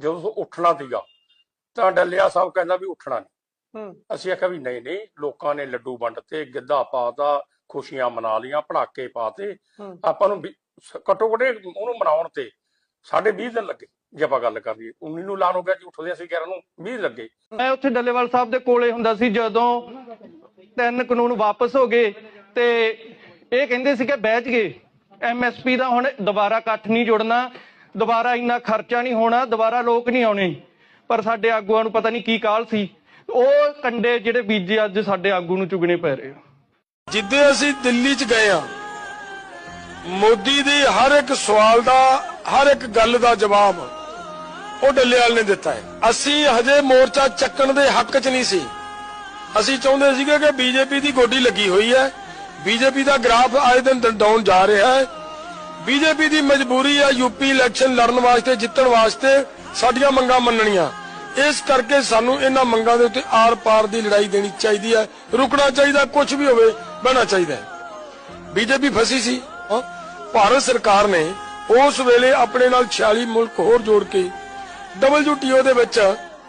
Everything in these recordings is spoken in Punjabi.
ਜਦੋਂ ਤੋਂ ਉੱਠਣਾ ਸੀਗਾ ਤਾਂ ਡੱਲਿਆ ਸਾਹਿਬ ਕਹਿੰਦਾ ਵੀ ਉੱਠਣਾ ਨਹੀਂ। ਹੂੰ। ਅਸੀਂ ਆਖਿਆ ਵੀ ਨਹੀਂ ਨਹੀਂ ਲੋਕਾਂ ਨੇ ਲੱਡੂ ਵੰਡਤੇ ਗਿੱਧਾ ਪਾਤਾ ਖੁਸ਼ੀਆਂ ਮਨਾ ਲੀਆਂ ਪੜਾਕੇ ਪਾਤੇ। ਆਪਾਂ ਨੂੰ ਘੱਟੋ ਘੱਟ ਉਹਨੂੰ ਮਨਾਉਣ ਤੇ ਸਾਡੇ 20 ਦਿਨ ਲੱਗੇ ਜੇ ਆਪਾਂ ਗੱਲ ਕਰੀਏ। 19 ਨੂੰ ਐਲਾਨ ਹੋ ਗਿਆ ਜੀ ਉੱਠਦੇ ਅਸੀਂ 11 ਨੂੰ 20 ਲੱਗੇ। ਮੈਂ ਉੱਥੇ ਡੱਲੇਵਾਲ ਸਾਹਿਬ ਦੇ ਕੋਲੇ ਹੁੰਦਾ ਸੀ ਜਦੋਂ ਤਿੰਨ ਕਾਨੂੰਨ ਵਾਪਸ ਹੋ ਗਏ ਤੇ ਇਹ ਕਹਿੰਦੇ ਸੀ ਕਿ ਬਹਿਚ ਗਏ ਐਮਐਸਪੀ ਦਾ ਹੁਣ ਦੁਬਾਰਾ ਇਕੱਠ ਨਹੀਂ ਜੁੜਨਾ ਦੁਬਾਰਾ ਇੰਨਾ ਖਰਚਾ ਨਹੀਂ ਹੋਣਾ, ਦੁਬਾਰਾ ਲੋਕ ਨਹੀਂ ਆਉਣੇ। ਪਰ ਸਾਡੇ ਆਗੂਆਂ ਨੂੰ ਪਤਾ ਨਹੀਂ ਕੀ ਕਾਲ ਸੀ। ਉਹ ਕੰਡੇ ਜਿਹੜੇ ਬੀਜੇ ਅੱਜ ਸਾਡੇ ਆਗੂ ਨੂੰ ਚੁਗਣੇ ਪੈ ਰਹੇ ਆ। ਜਿੱਦੇ ਅਸੀਂ ਦਿੱਲੀ 'ਚ ਗਏ ਆ, ਮੋਦੀ ਦੇ ਹਰ ਇੱਕ ਸਵਾਲ ਦਾ, ਹਰ ਇੱਕ ਗੱਲ ਦਾ ਜਵਾਬ ਉਹ ਡੱਲੇਵਾਲ ਨੇ ਦਿੱਤਾ ਹੈ। ਅਸੀਂ ਹਜੇ ਮੋਰਚਾ ਚੱਕਣ ਦੇ ਹੱਕ 'ਚ ਨਹੀਂ ਸੀ। ਅਸੀਂ ਚਾਹੁੰਦੇ ਸੀਗੇ ਕਿ ਬੀਜੇਪੀ ਦੀ ਗੋਡੀ ਲੱਗੀ ਹੋਈ ਹੈ। ਬੀਜੇਪੀ ਦਾ ਗ੍ਰਾਫ ਆਏ ਦਿਨ ਡਾਊਨ ਜਾ ਰਿਹਾ ਹੈ। ਬੀਜੇਪੀ ਦੀ ਮਜਬੂਰੀ ਹੈ ਯੂਪੀ ਇਲੈਕਸ਼ਨ ਲੜਨ ਵਾਸਤੇ, ਜਿੱਤਣ ਵਾਸਤੇ ਸਾਡੀਆਂ ਮੰਗਾਂ ਮੰਨਣੀਆਂ। ਇਸ ਕਰਕੇ ਸਾਨੂੰ ਇਹਨਾਂ ਮੰਗਾਂ ਦੇ ਉੱਤੇ ਆਰ-ਪਾਰ ਦੀ ਲੜਾਈ ਦੇਣੀ ਚਾਹੀਦੀ ਹੈ ਰੁਕਣਾ ਚਾਹੀਦਾ ਕੁਝ ਵੀ ਹੋਵੇ, ਬਹਿਣਾ ਚਾਹੀਦਾ। ਹੈ ਬੀਜੇਪੀ ਫਸੀ ਸੀ। ਭਾਰਤ ਸਰਕਾਰ ਨੇ ਉਸ ਵੇਲੇ ਆਪਣੇ ਨਾਲ 46 ਮੁਲਕ ਹੋਰ ਜੋੜ ਕੇ WTO ਦੇ ਵਿੱਚ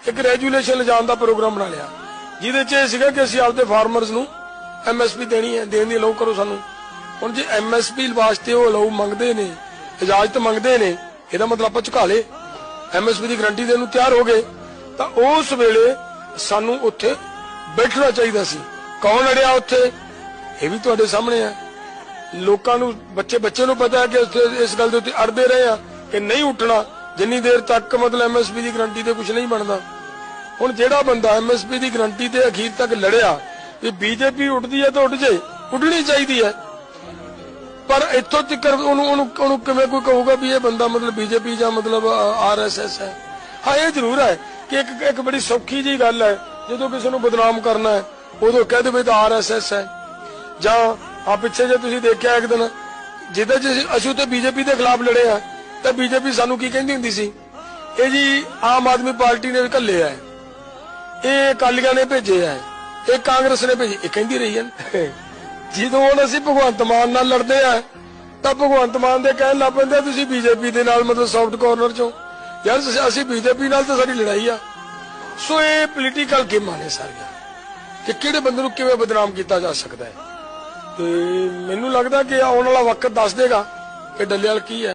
ਇੱਕ ਰੈਜੂਲੇਸ਼ਨ ਲਿਜਾਣ ਦਾ ਪ੍ਰੋਗਰਾਮ ਬਣਾ ਲਿਆ। ਜਿਹਦੇ 'ਚ ਇਹ ਸੀਗਾ ਕਿ ਅਸੀਂ ਆਪਦੇ ਫਾਰਮਰਸ ਨੂੰ ਐਮਐਸਪੀ ਦੇਣੀ ਹੈ, ਦੇਣ ਦੀ ਅਲਾਉ ਕਰੋ ਸਾਨੂੰ। ਹੁਣ ਜੇ ਐਮਐਸਪੀ ਵਾਸਤੇ ਉਹ ਅਲਾਉ ਮੰਗਦੇ ਨੇ, ਇਜਾਜ਼ਤ ਮੰਗਦੇ ਨੇ, ਇਹਦਾ ਮਤਲਬ ਆਪਾਂ ਝੁਕਾ ਲੇ ਐਮਐਸਪੀ ਦੀ ਗਰੰਟੀ ਦੇਣ ਨੂੰ ਤਿਆਰ ਹੋ ਗਏ। ਤਾਂ ਉਸ ਵੇਲੇ ਸਾਨੂੰ ਉੱਥੇ ਬੈਠਣਾ ਚਾਹੀਦਾ ਸੀ। ਕੌਣ ਲੜਿਆ ਉੱਥੇ? ਇਹ ਵੀ ਤੁਹਾਡੇ ਸਾਹਮਣੇ ਆ। ਲੋਕਾਂ ਨੂੰ, ਬੱਚੇ ਬੱਚੇ ਨੂੰ ਪਤਾ ਹੈ ਕਿ ਉੱਥੇ ਇਸ ਗੱਲ ਦੇ ਉੱਤੇ ਅੜਦੇ ਰਹੇ ਆ ਕਿ ਨਹੀਂ ਉੱਠਣਾ। ਜਿੰਨੀ ਦੇਰ ਤੱਕ ਮਤਲਬ ਐਮਐਸਪੀ ਦੀ ਗਰੰਟੀ ਤੇ ਕੁਝ ਨਹੀਂ ਬਣਦਾ। ਹੁਣ ਜਿਹੜਾ ਬੰਦਾ ਐਮਐਸਪੀ ਦੀ ਗਰੰਟੀ ਤੇ ਅਖੀਰ ਤੱਕ ਲੜਿਆ ਵੀ ਬੀਜੇਪੀ ਉੱਠਦੀ ਹੈ ਤਾਂ ਉੱਠ ਜੇ। ਉੱਠਣੀ ਚਾਹੀਦੀ ਹੈ। ਪਰ ਇੱਥੋਂ ਤੱਕ ਉਹਨੂੰ ਉਹਨੂੰ ਉਹਨੂੰ ਕਿਵੇਂ ਕੋਈ ਕਹੂਗਾ ਵੀ ਇਹ ਬੰਦਾ ਮਤਲਬ ਬੀਜੇਪੀ ਜਾਂ ਮਤਲਬ ਆਰਐਸਐਸ ਹੈ? ਹਾਂ, ਇਹ ਜ਼ਰੂਰ ਹੈ ਕਿ ਇੱਕ ਇੱਕ ਬੜੀ ਸੌਖੀ ਜੀ ਗੱਲ ਹੈ, ਜਦੋਂ ਕਿਸੇ ਨੂੰ ਬਦਨਾਮ ਕਰਨਾ ਹੈ, ਉਦੋਂ ਕਹਿ ਦੇਵੇ ਤਾਂ ਆਰਐਸਐਸ ਹੈ। ਜਾਂ ਆ ਪਿੱਛੇ ਜੇ ਤੁਸੀਂ ਦੇਖਿਆ ਇੱਕ ਦਿਨ, ਜਿਹਦੇ ਚ ਅਸੀਂ ਤੇ ਬੀਜੇਪੀ ਦੇ ਖਿਲਾਫ ਲੜੇ ਆ ਤਾਂ ਬੀਜੇਪੀ ਸਾਨੂੰ ਕੀ ਕਹਿੰਦੀ ਹੁੰਦੀ ਸੀ? ਇਹ ਜੀ ਆਮ ਆਦਮੀ ਪਾਰਟੀ ਨੇ ਘੱਲੇ ਆ। ਇਹ ਅਕਾਲੀਆਂ ਨੇ ਭੇਜੇ ਆ। ਇਹ ਕਾਂਗਰਸ ਨੇ ਭੇਜੇ। ਇਹ ਕਹਿੰਦੀ ਰਹੀ ਹੈ। ਜਦੋਂ ਹੁਣ ਅਸੀਂ ਭਗਵੰਤ ਮਾਨ ਨਾਲ ਲੜਦੇ ਆ ਤਾਂ ਭਗਵੰਤ ਮਾਨ ਦੇ ਕਹਿਣ ਲੱਗ ਪੈਂਦੇ ਆ, ਤੁਸੀਂ ਬੀਜੇਪੀ ਦੇ ਨਾਲ ਮਤਲਬ ਸੌਫਟ ਕਾਰਨਰ ਚੋਂ ਯਾਰ ਅਸੀਂ- ਅਸੀਂ ਬੀਜੇਪੀ ਨਾਲ ਤਾਂ ਸਾਡੀ ਲੜਾਈ ਆ। ਸੋ ਇਹ ਪੋਲੀਟੀਕਲ ਗੇਮਾਂ ਨੇ ਸਾਰੀਆਂ ਕਿ ਕਿਹੜੇ ਬੰਦੇ ਨੂੰ ਕਿਵੇਂ ਬਦਨਾਮ ਕੀਤਾ ਜਾ ਸਕਦਾ ਹੈ। ਤੇ ਮੈਨੂੰ ਲੱਗਦਾ ਕਿ ਆਉਣ ਵਾਲਾ ਵਕਤ ਦੱਸ ਦੇਗਾ ਕਿ ਡੱਲੇਵਾਲ ਕੀ ਹੈ।